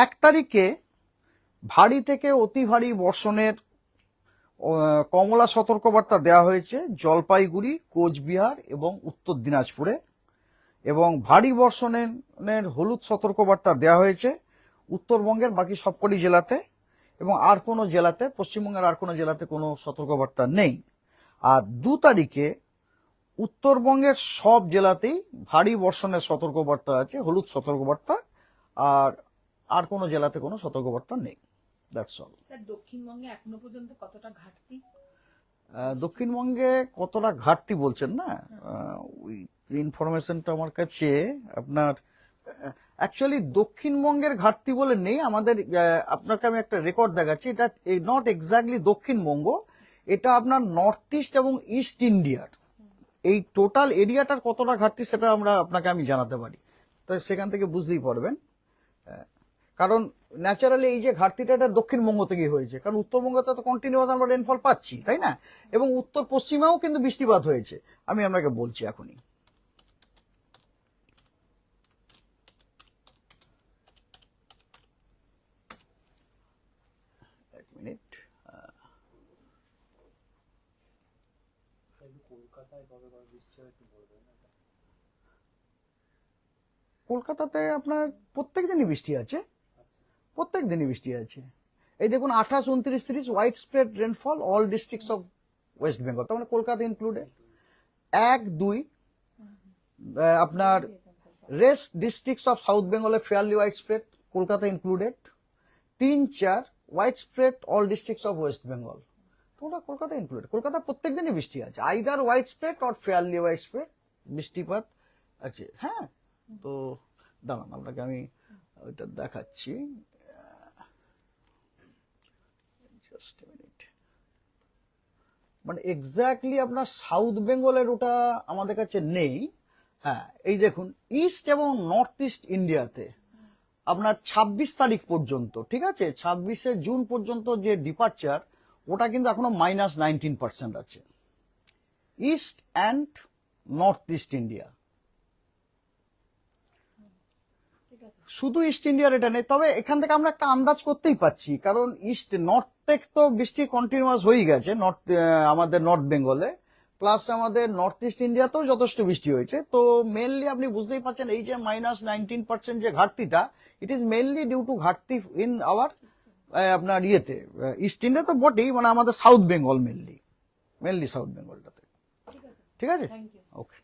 এক তারিখে ভারী থেকে অতি ভারী বর্ষণের কমলা সতর্কবার্তা দেওয়া হয়েছে জলপাইগুড়ি, কোচবিহার এবং উত্তর দিনাজপুরে। এবং ভারী বর্ষণের হলুদ সতর্কবার্তা দেওয়া হয়েছে উত্তরবঙ্গের বাকি সবকটি জেলাতে এবং আর কোনো জেলাতে, পশ্চিমবঙ্গের আর কোনো জেলাতে কোনো সতর্কবার্তা নেই। আর দু তারিখে উত্তরবঙ্গের সব জেলাতেই ভারী বর্ষণের সতর্কবার্তা আছে, হলুদ সতর্কবার্তা। আর আর কোনো জেলাতে কোনো সতর্কবার্তা নেই। দ্যাটস অল দক্ষিণবঙ্গে এখনও পর্যন্ত কতটা ঘাটতি? দক্ষিণবঙ্গে কতটা ঘাটতি বলছেন না? ওই ইনফরমেশনটা আমার কাছে আপনার অ্যাকচুয়ালি দক্ষিণবঙ্গের ঘাটতি বলে নেই আমাদের আপনাকে আমি একটা রেকর্ড দেখাচ্ছি এটা নট এক্স্যাক্টলি দক্ষিণবঙ্গ এটা আপনার নর্থ ইস্ট এবং ইস্ট ইন্ডিয়ার এই টোটাল এরিয়াটার কতটা ঘাটতি সেটা আমরা আপনাকে আমি জানাতে পারি। তো সেখান থেকে বুঝতেই পারবেন। কারণ ন্যাচারালি এই যে ঘাটতিটা এটা দক্ষিণবঙ্গ থেকেই হয়েছে। কারণ উত্তরবঙ্গতে তো কন্টিনিউয়াস আমরা রেনফল পাচ্ছি, তাই না? এবং উত্তর পশ্চিমেও কিন্তু বৃষ্টিপাত হয়েছে, আমি আপনাকে বলছি এখনই। কলকাতাতে আপনার প্রত্যেক দিনই বৃষ্টি আছে। প্রত্যেক দিনই বৃষ্টি আছে। এই দেখুন, আঠাশ, উনত্রিশ, তিরিশ widespread rainfall all districts of West Bengal তার মানে কলকাতা ইনক্লুডেড এক, দুই আপনার রেস্ট ডিস্ট্রিক্টস অফ সাউথ বেঙ্গলে fairly white spread Kolkata included তিন, চার widespread all districts of West Bengal তোমরা কলকাতা ইনক্লুডেড কলকাতা প্রত্যেক দিনই বৃষ্টি আছে। Either widespread or fairly widespread বৃষ্টিপাত আছে। হ্যাঁ? তো দাঁড়ান, আপনাকে আমি ওইটা দেখাচ্ছি। জাস্ট মিনিট মানে এক্স্যাক্টলি আপনার সাউথ বেঙ্গলের ওটা আমাদের কাছে নেই। হ্যাঁ এই দেখুন ইস্ট এবং নর্থ ইস্ট ইন্ডিয়াতে আপনার ২৬ তারিখ পর্যন্ত, ঠিক আছে? ছাব্বিশে জুন পর্যন্ত যে ডিপার্চার ওটা কিন্তু এখনও মাইনাস নাইনটিন পার্সেন্ট আছে। East and north east India ঠিক আছে শুধু ইস্ট ইন্ডিয়ার এটা নেই তবে এখান থেকে আমরা একটা আন্দাজ করতেই পাচ্ছি কারণ ইস্ট নর্থ থেকে তো বৃষ্টি কন্টিনিউয়াস হয়ে গেছে নর্থ আমাদের নর্থ বেঙ্গলে প্লাস আমাদের নর্থ ইস্ট ইন্ডিয়াতেও যথেষ্ট বৃষ্টি হয়েছে তো মেনলি আপনি বুঝতেই পারছেন এই যে মাইনাস নাইনটিন পার্সেন্ট যে ঘাটতিটা it is mainly due to ঘাটতি ইন আওয়ার আপনার ইয়েতে ইস্ট ইন্ডিয়া তো বটেই মানে আমাদের South Bengal mainly mainly South বেঙ্গলটাতে ঠিক আছে? ওকে